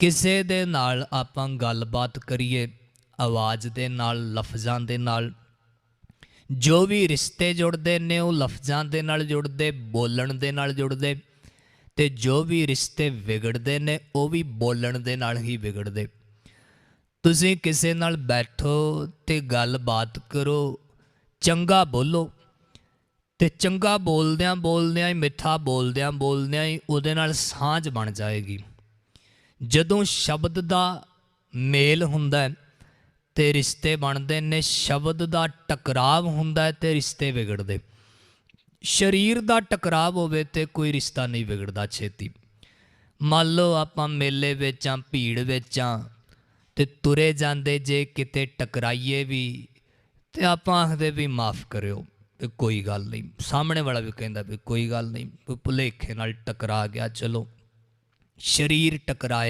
ਕਿਸੇ ਦੇ ਨਾਲ ਆਪਾਂ ਗੱਲਬਾਤ ਕਰੀਏ, ਆਵਾਜ਼ ਦੇ ਨਾਲ, ਲਫ਼ਜ਼ਾਂ ਦੇ ਨਾਲ, ਜੋ ਵੀ ਰਿਸ਼ਤੇ ਜੁੜਦੇ ਨੇ ਉਹ ਲਫ਼ਜ਼ਾਂ ਦੇ ਨਾਲ ਜੁੜਦੇ, ਬੋਲਣ ਦੇ ਨਾਲ ਜੁੜਦੇ, ਤੇ ਜੋ ਵੀ ਰਿਸ਼ਤੇ ਵਿਗੜਦੇ ਨੇ ਉਹ ਵੀ ਬੋਲਣ ਦੇ ਨਾਲ ਹੀ ਵਿਗੜਦੇ। ਤੁਸੀਂ ਕਿਸੇ ਨਾਲ ਬੈਠੋ ਤੇ ਗੱਲਬਾਤ ਕਰੋ, ਚੰਗਾ ਬੋਲੋ, ਤੇ ਚੰਗਾ ਬੋਲਦਿਆਂ ਬੋਲਦਿਆਂ ਹੀ, ਮਿੱਠਾ ਬੋਲਦਿਆਂ ਬੋਲਦਿਆਂ ਹੀ ਉਹਦੇ ਨਾਲ ਸਾਂਝ ਬਣ ਜਾਏਗੀ। ਜਦੋਂ ਸ਼ਬਦ ਦਾ ਮੇਲ ਹੁੰਦਾ ਹੈ ਤੇ ਰਿਸ਼ਤੇ ਬਣਦੇ ਨੇ, ਸ਼ਬਦ ਦਾ ਟਕਰਾਵ ਹੁੰਦਾ ਹੈ ਤੇ ਰਿਸ਼ਤੇ ਵਿਗੜਦੇ। ਸਰੀਰ ਦਾ ਟਕਰਾਵ ਹੋਵੇ ਤੇ ਕੋਈ ਰਿਸ਼ਤਾ ਨਹੀਂ ਵਿਗੜਦਾ ਛੇਤੀ। ਮੰਨ ਲਓ ਆਪਾਂ ਮੇਲੇ ਵਿੱਚ ਆ, ਭੀੜ ਵਿੱਚ ਆ ਤੇ ਤੁਰੇ ਜਾਂਦੇ ਜੇ ਕਿਤੇ ਟਕਰਾਈਏ ਵੀ ਤੇ ਆਪਾਂ ਆਖਦੇ ਵੀ ਮਾਫ ਕਰਿਓ ਤੇ ਕੋਈ ਗੱਲ ਨਹੀਂ। ਸਾਹਮਣੇ ਵਾਲਾ ਵੀ ਕਹਿੰਦਾ ਵੀ ਕੋਈ ਗੱਲ ਨਹੀਂ ਕੋਈ ਭੁਲੇਖੇ ਨਾਲ ਟਕਰਾ ਗਿਆ, ਚਲੋ। ਸਰੀਰ ਟਕਰਾਏ।